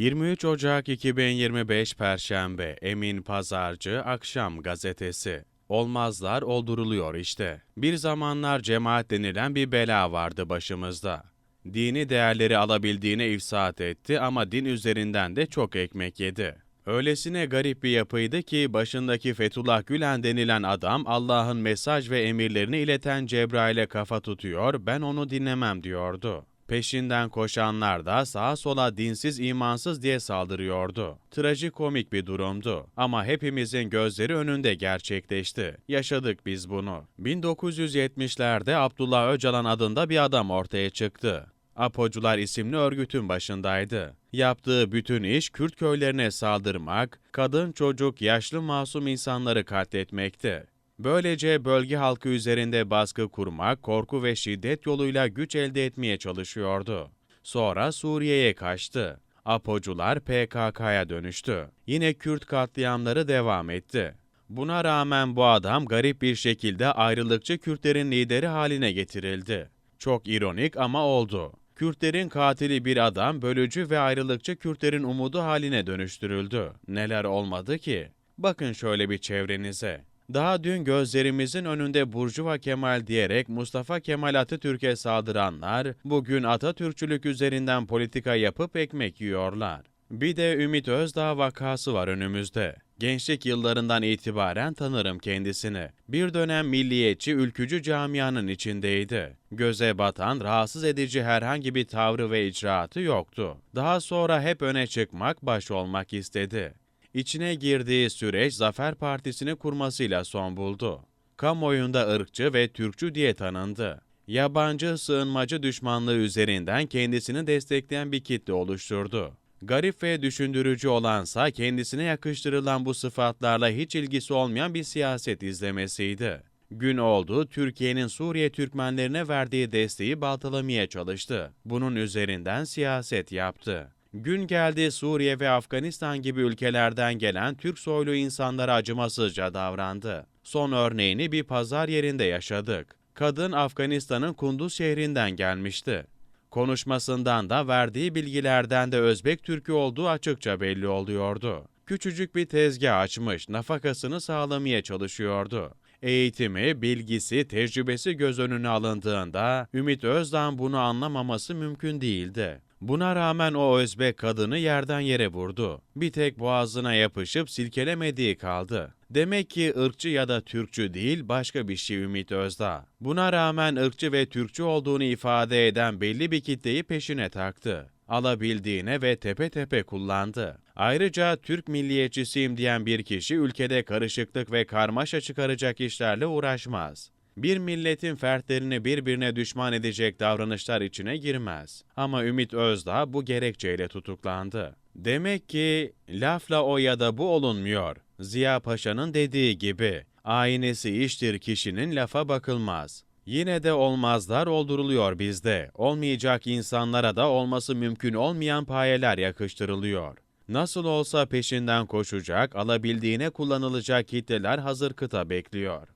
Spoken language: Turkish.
23 Ocak 2025 Perşembe Emin Pazarcı Akşam Gazetesi Olmazlar olduruluyor işte. Bir zamanlar cemaat denilen bir bela vardı başımızda. Dini değerleri alabildiğine ifsat etti ama din üzerinden de çok ekmek yedi. Öylesine garip bir yapıydı ki başındaki Fethullah Gülen denilen adam Allah'ın mesaj ve emirlerini ileten Cebrail'e kafa tutuyor, ben onu dinlemem diyordu. Peşinden koşanlar da sağa sola dinsiz imansız diye saldırıyordu. Trajikomik bir durumdu ama hepimizin gözleri önünde gerçekleşti. Yaşadık biz bunu. 1970'lerde Abdullah Öcalan adında bir adam ortaya çıktı. Apocular isimli örgütün başındaydı. Yaptığı bütün iş Kürt köylerine saldırmak, kadın, çocuk, yaşlı masum insanları katletmekti. Böylece bölge halkı üzerinde baskı kurmak, korku ve şiddet yoluyla güç elde etmeye çalışıyordu. Sonra Suriye'ye kaçtı. Apocular PKK'ya dönüştü. Yine Kürt katliamları devam etti. Buna rağmen bu adam garip bir şekilde ayrılıkçı Kürtlerin lideri haline getirildi. Çok ironik ama oldu. Kürtlerin katili bir adam bölücü ve ayrılıkçı Kürtlerin umudu haline dönüştürüldü. Neler olmadı ki? Bakın şöyle bir çevrenize. Daha dün gözlerimizin önünde Burjuva Kemal diyerek Mustafa Kemal Atatürk'e saldıranlar, bugün Atatürkçülük üzerinden politika yapıp ekmek yiyorlar. Bir de Ümit Özdağ vakası var önümüzde. Gençlik yıllarından itibaren tanırım kendisini. Bir dönem milliyetçi, ülkücü camianın içindeydi. Göze batan, rahatsız edici herhangi bir tavrı ve icraatı yoktu. Daha sonra hep öne çıkmak, baş olmak istedi. İçine girdiği süreç Zafer Partisi'ni kurmasıyla son buldu. Kamuoyunda ırkçı ve Türkçü diye tanındı. Yabancı sığınmacı düşmanlığı üzerinden kendisini destekleyen bir kitle oluşturdu. Garip ve düşündürücü olansa kendisine yakıştırılan bu sıfatlarla hiç ilgisi olmayan bir siyaset izlemesiydi. Gün oldu Türkiye'nin Suriye Türkmenlerine verdiği desteği baltalamaya çalıştı. Bunun üzerinden siyaset yaptı. Gün geldi Suriye ve Afganistan gibi ülkelerden gelen Türk soylu insanlara acımasızca davrandı. Son örneğini bir pazar yerinde yaşadık. Kadın Afganistan'ın Kunduz şehrinden gelmişti. Konuşmasından da verdiği bilgilerden de Özbek Türk'ü olduğu açıkça belli oluyordu. Küçücük bir tezgah açmış, nafakasını sağlamaya çalışıyordu. Eğitimi, bilgisi, tecrübesi göz önüne alındığında Ümit Özdağ'ın bunu anlamaması mümkün değildi. Buna rağmen o Özbek kadını yerden yere vurdu. Bir tek boğazına yapışıp silkelemediği kaldı. Demek ki ırkçı ya da Türkçü değil başka bir şey Ümit Özdağ. Buna rağmen ırkçı ve Türkçü olduğunu ifade eden belli bir kitleyi peşine taktı. Alabildiğine ve tepe tepe kullandı. Ayrıca Türk milliyetçisiyim diyen bir kişi ülkede karışıklık ve karmaşa çıkaracak işlerle uğraşmaz bir milletin fertlerini birbirine düşman edecek davranışlar içine girmez. Ama Ümit Özdağ bu gerekçeyle tutuklandı. Demek ki lafla o ya da bu olunmuyor. Ziya Paşa'nın dediği gibi, aynesi iştir kişinin lafa bakılmaz. Yine de olmazlar olduruluyor bizde. Olmayacak insanlara da olması mümkün olmayan payeler yakıştırılıyor. Nasıl olsa peşinden koşacak, alabildiğine kullanılacak kitleler hazır kıta bekliyor.